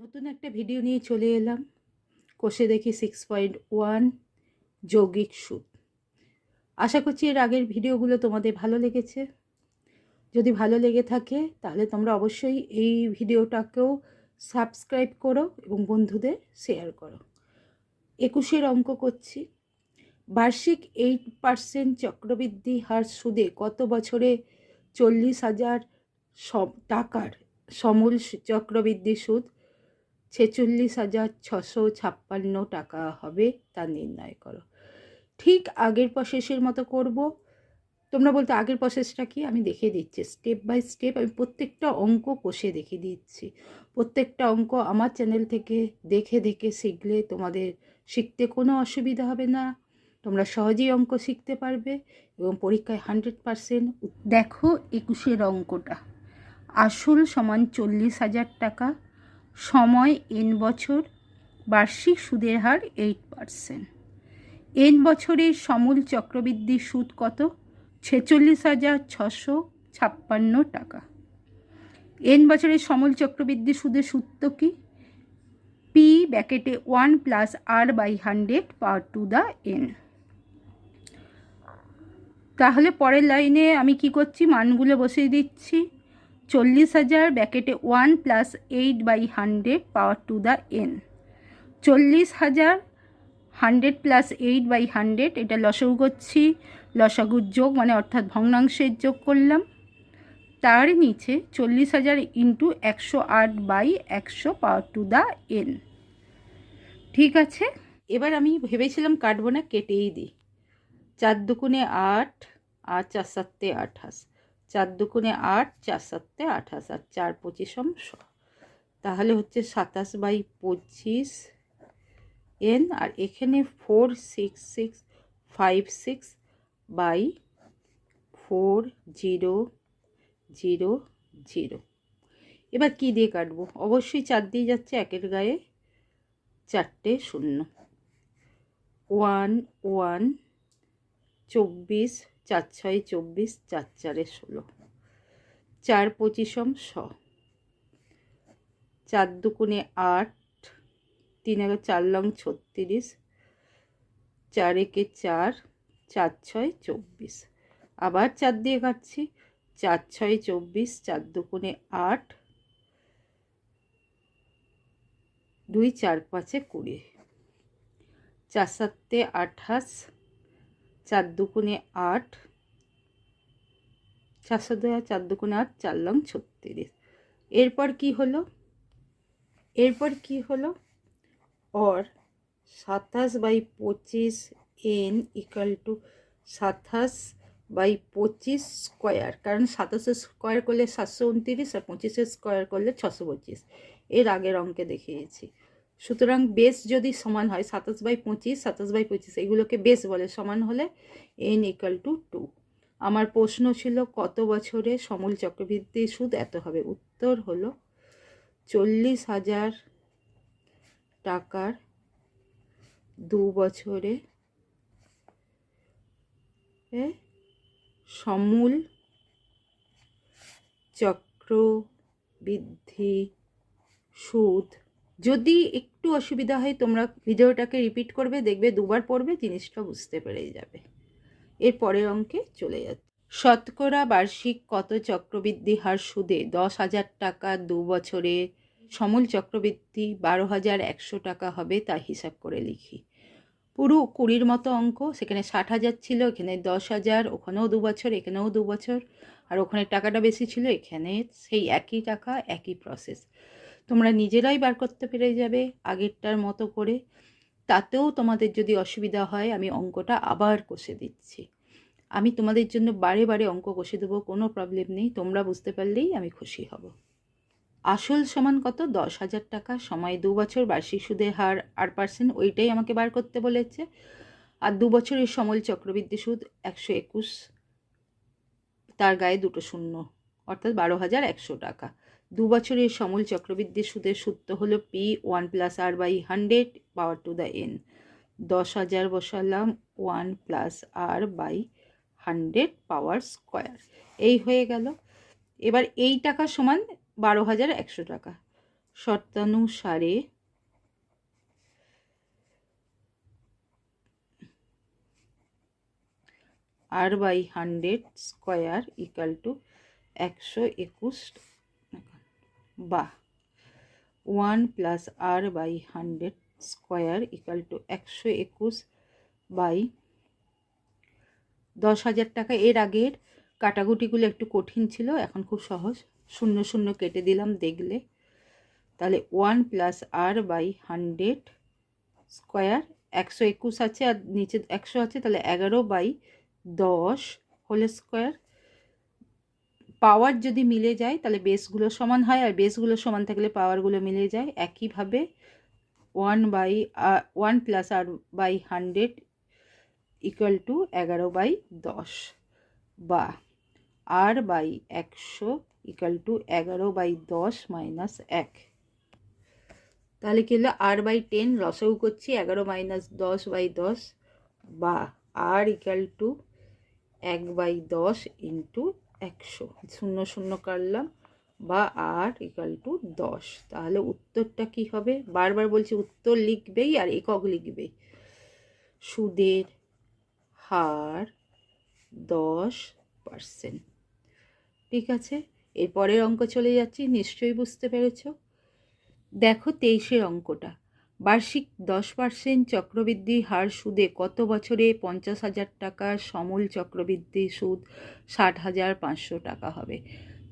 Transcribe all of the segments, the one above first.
নতুন একটা ভিডিও নিয়ে চলে এলাম। কষে দেখি সিক্স পয়েন্ট ওয়ান যৌগিক সুদ আশা করছি এর আগের ভিডিওগুলো তোমাদের ভালো লেগেছে। যদি ভালো লেগে থাকে, তাহলে তোমরা অবশ্যই এই ভিডিওটাকেও সাবস্ক্রাইব করো এবং বন্ধুদের শেয়ার করো। একুশের অঙ্ক করছি। বার্ষিক এইট পার্সেন্ট চক্রবৃদ্ধি হার সুদে কত বছরে চল্লিশ হাজার সব টাকার সমূল চক্রবৃদ্ধি সুদ? ছেচল্লিশ হাজার ছশো ছাপ্পান্ন টাকা হবে তা নির্ণয় করো। ঠিক আগের প্রসেসের মতো করব। তোমরা বলতে আগের প্রসেসটা কি? আমি দেখে দিচ্ছি। স্টেপ বাই স্টেপ আমি প্রত্যেকটা অঙ্ক কষে দেখে দিচ্ছি। প্রত্যেকটা অঙ্ক আমার চ্যানেল থেকে দেখে দেখে শিখলে তোমাদের শিখতে কোনো অসুবিধা হবে না। তোমরা সহজেই অঙ্ক শিখতে পারবে এবং পরীক্ষায় হান্ড্রেড পারসেন্ট দেখো একুশের অঙ্কটা। আসল সমান চল্লিশ হাজার টাকা। সময় এন বছর, বার্ষিক সুদের হার এইট পারসেন্ট। এন বছরের সমূল চক্রবৃদ্ধি সুদ কত? ছেচল্লিশ হাজার ছশো ছাপ্পান্ন টাকা। এন বছরের সমূল চক্রবৃদ্ধি সুদের সূত্র কি? P ব্যাকেটে one plus R by hundred power to the N তাহলে পরের লাইনে আমি কি করছি? মানগুলো বসিয়ে দিচ্ছি। চল্লিশ হাজার ব্যাকেটে one plus eight by hundred power to the N. চল্লিশ হাজার hundred plus eight by hundred, এটা লসাগু করছি লসাগুর যোগ মানে অর্থাৎ ভগ্নাংশের যোগ করলাম। তার নিচে চল্লিশ হাজার ইন্টু একশো আট বাই একশো পাওয়ার টু দ্য এন। ঠিক আছে, এবার আমি ভেবেছিলাম কাটবো না, কেটেই দিই। চার দুকুনে আট আর চার সাতে আঠাশ। চার দুকুনে আট চার সাতে আঠাশ আর চার পঁচিশম শ। তাহলে হচ্ছে সাতাশ বাই পঁচিশ এন, আর এখানে four six six five six by four zero zero zero. এবার কী দিয়ে কাটবো? অবশ্যই চার দিয়ে যাচ্ছে, একের গায়ে চারটে শূন্য। ওয়ান ওয়ান, চব্বিশ চার ছয় চব্বিশ চার চারে ষোলো। চার পঁচিশম শ। চার দুকুনে আট, তিন একে চার লং ছত্রিশ। চার একে চার চার ছয় চব্বিশ। আবার চার দিয়ে কাটছি। চার ছয় চব্বিশ, চার দুকুনে আট। দুই চার পাঁচে কুড়ি। চার সাতে আঠাশ। চার দুকুনে আট চার সাতে চার দুকুনে আট, চার লং ছত্রিশ। এরপর কি হলো? এরপর কি হলো? অর সাতাশ বাই পঁচিশ এন ইকাল টু সাতাশ বাই পঁচিশ স্কোয়ার কারণ সাতাশে স্কোয়ার করলে সাতশো উনতিরিশ আর পঁচিশে স্কোয়ার করলে ছশো পঁচিশ। এর আগের অঙ্কে দেখিয়েছি। সুতরাং বেস যদি সমান হয় সাতাশ বাই পঁচিশ, সাতাশ বাই পঁচিশ, এগুলোকে বেস বলে, সমান হলে এন ইকাল টু টু আমার প্রশ্ন ছিল, কত বছরে সমল চক্রবৃদ্ধি সুদ এত হবে? উত্তর হলো, চল্লিশ হাজার টাকার দু বছরে সমূল চক্রবৃদ্ধি সুদ যদি একটু অসুবিধা হয়, তোমরা ভিডিওটাকে রিপিট করবে, দেখবে দুবার পড়বে, জিনিসটা বুঝতে পেরে যাবে। এর পরের অঙ্কে চলে যাচ্ছে। শতকরা বার্ষিক কত চক্রবৃদ্ধি হার সুদে? দশ হাজার টাকা দু বছরে। সমল চক্রবৃদ্ধি বারো হাজার একশো টাকা হবে, তা হিসাব করে লিখি। পুরো কুড়ির মতো অঙ্ক, সেখানে ষাট হাজার ছিল, এখানে দশ হাজার, ওখানেও দু বছর, এখানেও দু বছর, আর ওখানে টাকাটা বেশি ছিল, এখানে সেই একই টাকা, একই প্রসেস তোমরা নিজেরাই বার করতে পেরে যাবে আগেরটার মতো করে। তাতেও তোমাদের যদি অসুবিধা হয়, আমি অঙ্কটা আবার কষে দিচ্ছি। আমি তোমাদের জন্য বারে বারে অঙ্ক কষে দেবো, কোনো প্রবলেম নেই, তোমরা বুঝতে পারলেই আমি খুশি হব। আসল সমান কত? দশ হাজার টাকা। সময় দু বছর, বার্ষিক সুদের হার আট পার্সেন্ট ওইটাই আমাকে বার করতে বলেছে। আর দু বছরের সমল চক্রবৃদ্ধি সুদ একশো একুশ। তার গায়ে দুটো শূন্য। অর্থাৎ বারো হাজার একশো টাকা। দু বছরের সমল চক্রবৃদ্ধি সুদের সূত্র হলো P one plus R by hundred power to the N. দশ হাজার বসালাম one plus R by hundred power square. এই হয়ে গেল। এবার এই টাকা সমান বারো হাজার একশো টাকা। শর্তানুসারে R by hundred square equal to একশো একুশ বা one plus R by hundred square equal to একশো একুশ বাই দশ হাজার টাকা। এর আগের কাটাকুটিগুলো একটু কঠিন ছিল, এখন খুব সহজ। শূন্য শূন্য কেটে দিলাম দেখলে। তাহলে one plus R by hundred square একশো একুশ আছে আর নিচে একশো আছে, তাহলে এগারো বাই দশ হোল স্কোয়ার পাওয়ার যদি মিলে যায়, তাহলে বেসগুলো সমান হয়, আর বেসগুলো সমান থাকলে পাওয়ারগুলো মিলে যায়। একইভাবে one by one plus R by hundred equal to এগারো বাই দশ বা আর বাই একশো ইকুয়াল টু এগারো বাই দশ মাইনাস এক। তাহলে কি হলো? আর বাই টেন রসও করছি, এগারো মাইনাস দশ বাই দশ বা আর ইকুয়াল টু এক বাই দশ ইন্টু একশো, শূন্য শূন্য কাটলাম বা আর ইকাল টু দশ। তাহলে উত্তরটা কি হবে? বারবার বলছি উত্তর লিখবেই আর একক লিখবে। সুদের হার দশ পার্সেন্ট ঠিক আছে? এরপরের অঙ্ক চলে যাচ্ছি, নিশ্চয়ই বুঝতে পেরেছ। দেখো তেইশের অঙ্কটা। বার্ষিক দশ পার্সেন্ট চক্রবৃদ্ধি হার সুদে কত বছরে পঞ্চাশ হাজার টাকা সমূল চক্রবৃদ্ধি সুদ ষাট হাজার পাঁচশো টাকা হবে?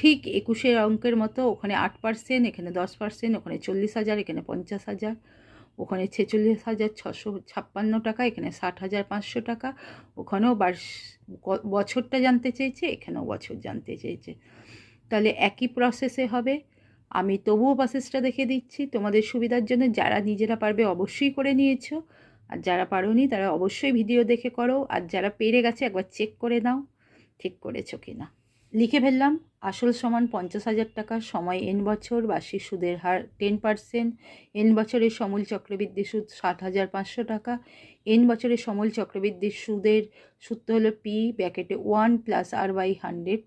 ঠিক একুশের অঙ্কের মতো ওখানে আট পার্সেন্ট, এখানে দশ পার্সেন্ট, ওখানে চল্লিশ হাজার, এখানে পঞ্চাশ হাজার, ওখানে ছেচল্লিশ হাজার ছশো ছাপ্পান্ন টাকা, এখানে ষাট হাজার পাঁচশো টাকা, ওখানেও বার্ষ বছরটা জানতে চেয়েছে, এখানেও বছর জানতে চেয়েছে। তাহলে একই প্রসেসে হবে? আমি তবুও প্রসেসটা দেখে দিচ্ছি। তোমাদের সুবিধার জন্য যারা নিজেরা পারবে অবশ্যই করে নিয়েছো। আর যারা পারোনি তারা অবশ্যই ভিডিও দেখে করো। আর যারা পেরে গেছে একবার চেক করে নাও, ঠিক করেছ কি না লিখে ফেললাম, আসল সমান পঞ্চাশ হাজার টাকা, সময় এন বছর, বার্ষিক সুদের হার টেন পার্সেন্ট এন বছরের সমূল চক্রবৃদ্ধি সুদ ষাট হাজার পাঁচশো টাকা এন বছরের সমূল চক্রবৃদ্ধি সুদের সূত্র হলো P ব্যাকেটে one plus R by hundred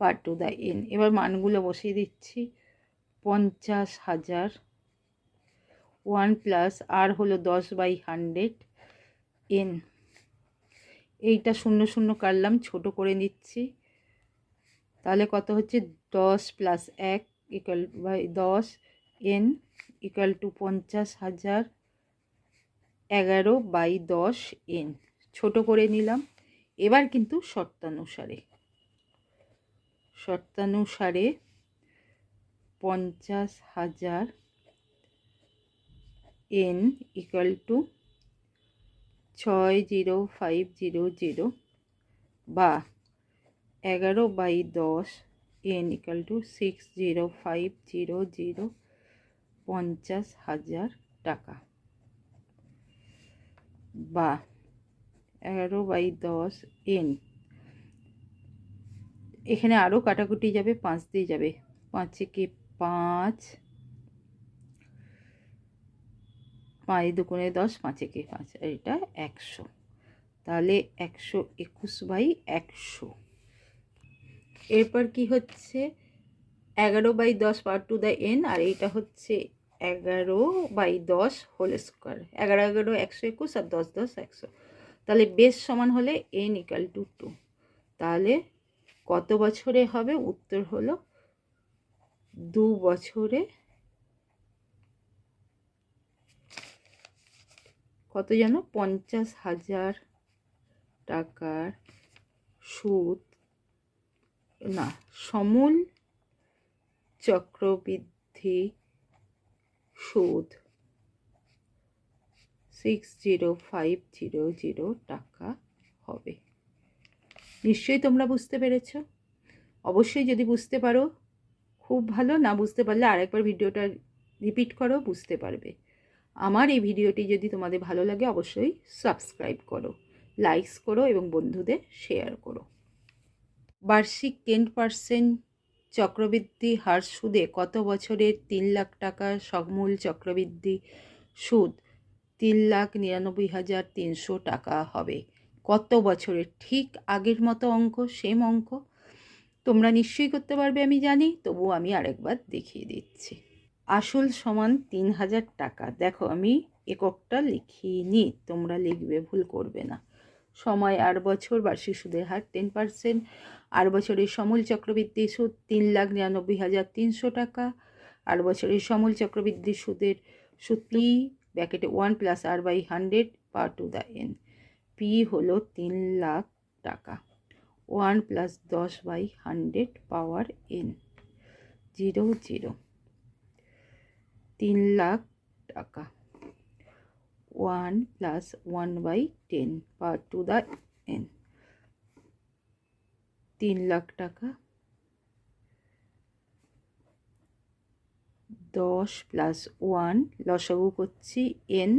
power to the N এবার মানগুলো বসিয়ে দিচ্ছি। পঞ্চাশ হাজার। ওয়ান প্লাস আর হলো দশ বাই হান্ড্রেড এন। এইটা শূন্য শূন্য কাটলাম, ছোট করে নিচ্ছি। তাহলে কত হচ্ছে? দশ প্লাস এক ইকাল বাই দশ এন ইকাল টু পঞ্চাশ হাজার এগারো বাই দশ এন। ছোট করে নিলাম। এবার কিন্তু শর্তানুসারে। শর্তানুসারে পঞ্চাশ হাজার এন ইকাল টু ছয় জিরো ফাইভ জিরো জিরো বা এগারো বাই দশ N equal to six zero five zero zero পঞ্চাশ হাজার টাকা। বা এগারো বাই দশ এন। এখানে আরও কাটাকুটি যাবে, পাঁচ দিয়ে যাবে। পাঁচে কি পাঁচ। পাঁচ দুগুণে দশ, পাঁচে কি পাঁচ এটা একশো। তাহলে একশো একুশ বাই একশো। এরপর কি হচ্ছে? এগারো বাই দশ পার টু দ্য এন, আর এইটা হচ্ছে এগারো বাই দশ হোল স্কোয়ার। এগারো এগারো, একশো একুশ আর দশ দশ, একশো। তাহলে বেশ সমান হলে এন ইকাল টু টু। তাহলে কত বছরে হবে? উত্তর হলো দু বছরে কত যেন পঞ্চাশ হাজার টাকার সুদ। না, সমূল চক্রবৃদ্ধি সুদ six zero five zero zero টাকা হবে। নিশ্চয়ই তোমরা বুঝতে পেরেছ? অবশ্যই যদি বুঝতে পারো খুব ভালো, না বুঝতে পারলে আরেকবার ভিডিওটা রিপিট করো, বুঝতে পারবে। আমার এই ভিডিওটি যদি তোমাদের ভালো লাগে, অবশ্যই সাবস্ক্রাইব করো, লাইকস করো এবং বন্ধুদের শেয়ার করো। বার্ষিক টেন পার্সেন্ট চক্রবৃদ্ধি হার সুদে কত বছরের তিন লাখ টাকার সমূল চক্রবৃদ্ধি সুদ? তিন লাখ নিরানব্বই হাজার তিনশো টাকা হবে। কত বছরের? ঠিক আগের মতো অঙ্ক, সেম অঙ্ক? তোমরা নিশ্চয়ই করতে পারবে, আমি জানি। তবুও আমি আরেকবার দেখিয়ে দিচ্ছি। আসল সমান তিন হাজার টাকা। দেখো, আমি এককটা লিখিনি। তোমরা লিখবে, ভুল করবে না। সময় আট বছর, বার্ষিক সুদের হার টেন পার্সেন্ট। আট বছরের সমূল চক্রবৃদ্ধি সুদ তিন লাখ নিরানব্বই হাজার তিনশো টাকা। আট বছরের সমূল চক্রবৃদ্ধি সুদের সুদ P ব্যাকেটে one plus R by hundred power to the N P হলো তিন লাখ টাকা। ওয়ান প্লাস দশ by hundred power N, zero zero. তিন লাখ টাকা। One plus one by ten power to the N. তিন লাখ টাকা। দশ প্লাস ওয়ান লসাগু করছি এন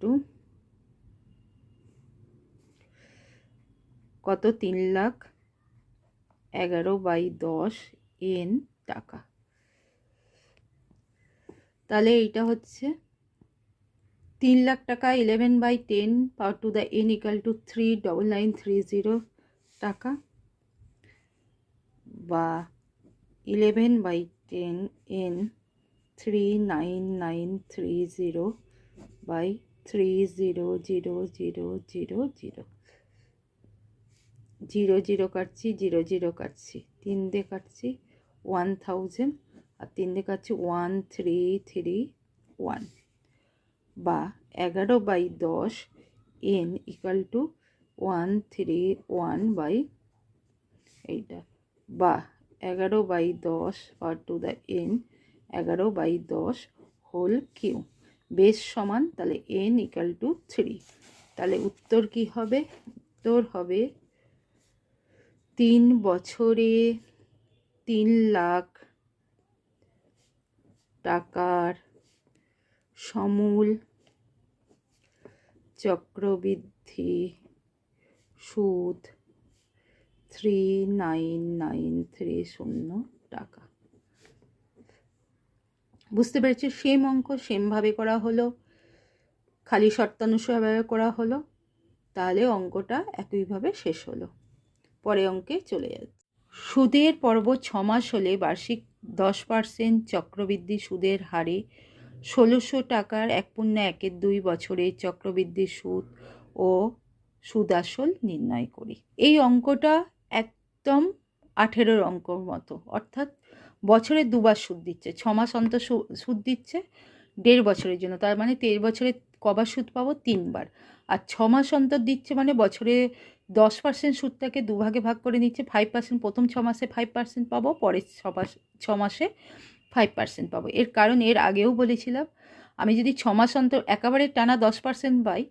টু কত? তিন লাখ এগারো বাই দশ এন টাকা। তাহলে এইটা হচ্ছে তিন লাখ টাকা eleven by ten power to the N equal to three double nine three zero টাকা বা eleven by ten N three nine nine three zero by three zero zero zero zero zero zero zero কাটছি, zero zero কাটছি। তিন দিয়ে কাটছি, one thousand. আর তিন দিয়ে কাটছি, ওয়ান থ্রি থ্রি ওয়ান। বা এগারো বাই দশ, N equal to one three one by এইটা। বা এগারো বাই দশ পার টু দ্য এন, এগারো বাই দশ হোল কিউ। বেশ সমান, তাহলে এন ইকাল টু থ্রি। তাহলে উত্তর কি হবে? উত্তর হবে তিন বছরে তিন লাখ টাকার সমূল চক্রবৃদ্ধি সুদ থ্রি নাইন নাইন থ্রি শূন্য টাকা। বুঝতে পেরেছি? সেম অঙ্ক সেমভাবে করা হলো, খালি শর্তানুসারভাবে করা হলো, তাহলে অঙ্কটা একইভাবে শেষ হলো। পরে অঙ্কে চলে যাচ্ছে। সুদের পর্ব ছ মাস হলে বার্ষিক দশ পার্সেন্ট চক্রবৃদ্ধি সুদের হারে ষোলোশো টাকার এক পূর্ণ একের দুই বছরে চক্রবৃদ্ধি সুদ ও সুদাসল নির্ণয় করি। এই অঙ্কটা একদম আঠেরোর অঙ্কর মতো, অর্থাৎ বছরে দুবার সুদ দিচ্ছে ছ মাস অন্তর সুদ দিচ্ছে, দেড় বছরের জন্য, তার মানে দেড় বছরে কবার সুদ পাবো? তিনবার। আর ছ মাস অন্তর দিচ্ছে মানে বছরে দশ পার্সেন্ট সুদটাকে দুভাগে ভাগ করে নিচ্ছে ফাইভ পার্সেন্ট প্রথম ছ মাসে ফাইভ পার্সেন্ট পাবো, পরের ছ মাস, ছ মাসে ফাইভ পার্সেন্ট পাবো। এর কারণ এর আগেও বলেছিলাম, আমি যদি ছ মাস অন্তর একেবারে টানা দশ পার্সেন্ট পাই,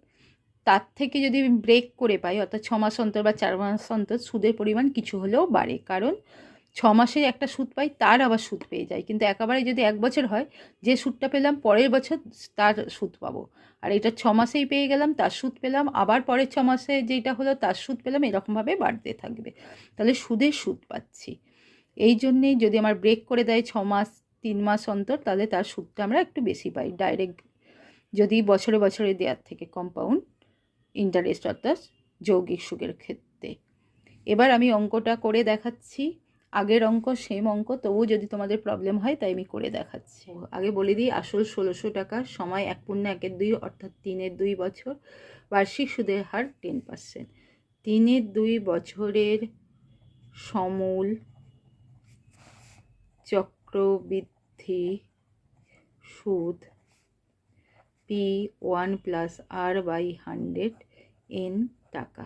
তার থেকে যদি ব্রেক করে পাই, অর্থাৎ ছ মাস অন্তর বা চার মাস অন্তর সুদের পরিমাণ কিছু হলেও বাড়ে। কারণ ছ মাসে একটা সুদ পাই, তার আবার সুদ পেয়ে যায়। কিন্তু একেবারে যদি এক বছর হয়, যে সুদটা পেলাম, পরের বছর তার সুদ পাবো। আর এটা ছ মাসেই পেয়ে গেলাম, তার সুদ পেলাম, আবার পরের ছ মাসে যেটা হলো তার সুদ পেলাম, এরকমভাবে বাড়তে থাকবে। তাহলে সুদের সুদ পাচ্ছি। এই জন্যেই যদি আমার ব্রেক করে দেয় ছ মাস, তিন মাস অন্তর, তাহলে তার সুদটা আমরা একটু বেশি পাই। ডাইরেক্ট যদি বছরে বছরে দেওয়ার থেকে কম্পাউন্ড ইন্টারেস্ট অর্থাৎ যৌগিক সুদের ক্ষেত্রে। এবার আমি অঙ্কটা করে দেখাচ্ছি। আগের অঙ্ক সেম অঙ্ক তবুও যদি তোমাদের প্রবলেম হয় তাই আমি করে দেখাচ্ছি। আগে বলে দিই আসল ষোলোশো টাকা সময় এক পূর্ণ একের দুই অর্থাৎ তিনের দুই বছর। বার্ষিক সুদের হার টেন পার্সেন্ট তিনের দুই বছরের সমূল চক্রবৃদ্ধি সুদ P one plus R by hundred N টাকা।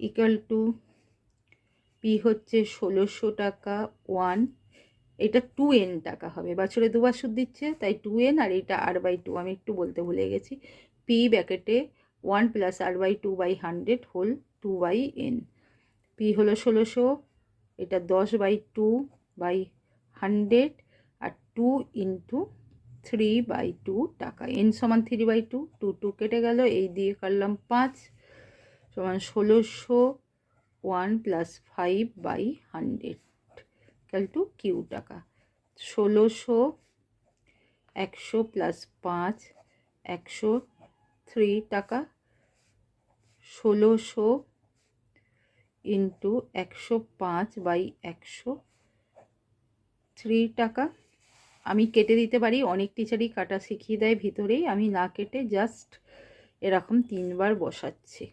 ইকাল টু পি হচ্ছে ষোলোশো টাকা ওয়ান এটা টু এন টাকা হবে। বছরে দুবার সুদ দিচ্ছে, তাই টু এন আর এটা আর বাই টু আমি একটু বলতে ভুলে গেছি। P ব্যাকেটে one plus R by two by hundred whole two by N P হলো ষোলোশো, এটা দশ by two by hundred R two into three by two টাকা। এন সমান three by two two two কেটে গেল, এই দিয়ে কাটলাম পাঁচ। সমান ষোলোশো one plus five by hundred equal to cube টাকা। ষোলোশো, একশো প্লাস পাঁচ, একশো থ্রি টাকা। ষোলোশো ইন্টু একশো পাঁচ বাই একশো থ্রি টাকা। আমি কেটে দিতে পারি, অনেক টিচারই কাটা শিখিয়ে দেয় ভিতরেই। আমি না কেটে জাস্ট এরকম তিনবার বসাচ্ছি।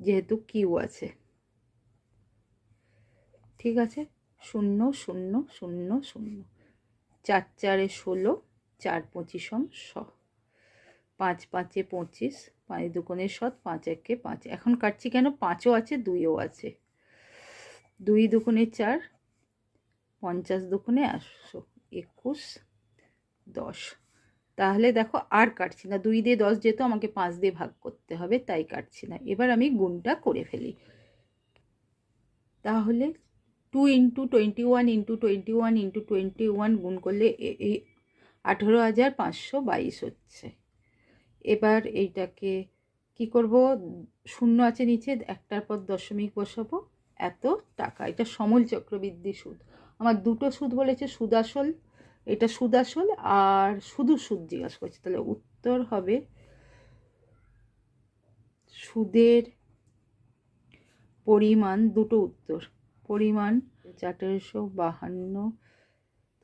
যেহেতু কিউ আছে। ঠিক আছে? শূন্য শূন্য শূন্য শূন্য। চার চারে ষোলো, চার পঁচিশম শ। পাঁচ পাঁচে পঁচিশ, পাঁচ দুকোণে সৎ পাঁচ একে পাঁচ। এখন কাটছি কেন? পাঁচও আছে, দুইও আছে। দুই দুকোণে চার, পঞ্চাশ দুকোণে একশো একুশ, দশ। তাহলে দেখো আর কাটছি না। দুই দিয়ে দশ যেত আমাকে পাঁচ দিয়ে ভাগ করতে হবে, তাই কাটছি না। এবার আমি গুণটা করে ফেলি। তাহলে two into twenty one into twenty one into twenty one গুণ করলে এই আঠেরো হাজার পাঁচশো বাইশ হচ্ছে। এবার এইটাকে কি করব? শূন্য আছে নিচে, একটার পর দশমিক বসাবো। এত টাকা। এটা সমল চক্রবৃদ্ধি সুদ। আমার দুটো সুদ বলেছে সুদাসল এটা সুদাসল আর শুধু সুদ জিজ্ঞাসা করছে। তাহলে উত্তর হবে সুদের পরিমাণ, দুটো উত্তর। পরিমাণ আঠেরোশো বাহান্ন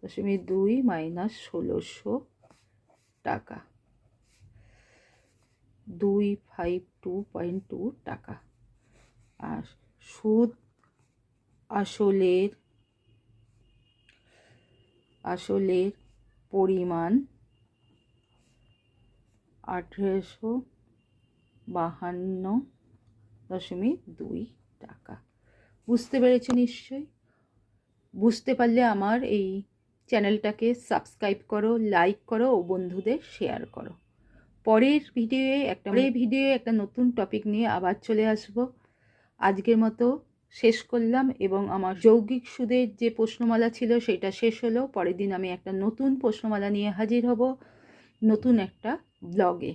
দশমিক দুই মাইনাস ষোলোশো টাকা। দুই ফাইভ টু পয়েন্ট টু টাকা। আর সুদ আসলের আসলের পরিমাণ আঠেরোশো বাহান্ন দশমিক দুই টাকা। বুঝতে পেরেছ নিশ্চয়ই? বুঝতে পারলে আমার এই চ্যানেলটাকে সাবস্ক্রাইব করো লাইক করো ও বন্ধুদের শেয়ার করো। পরের ভিডিওয়ে একটা পরের ভিডিওয়ে একটা নতুন টপিক নিয়ে আবার চলে আসব। আজকের মতো শেষ করলাম এবং আমার যৌগিক সুদের যে প্রশ্নমালা ছিল সেটা শেষ হলো। পরের দিন আমি একটা নতুন প্রশ্নমালা নিয়ে হাজির হব। নতুন একটা ব্লগে।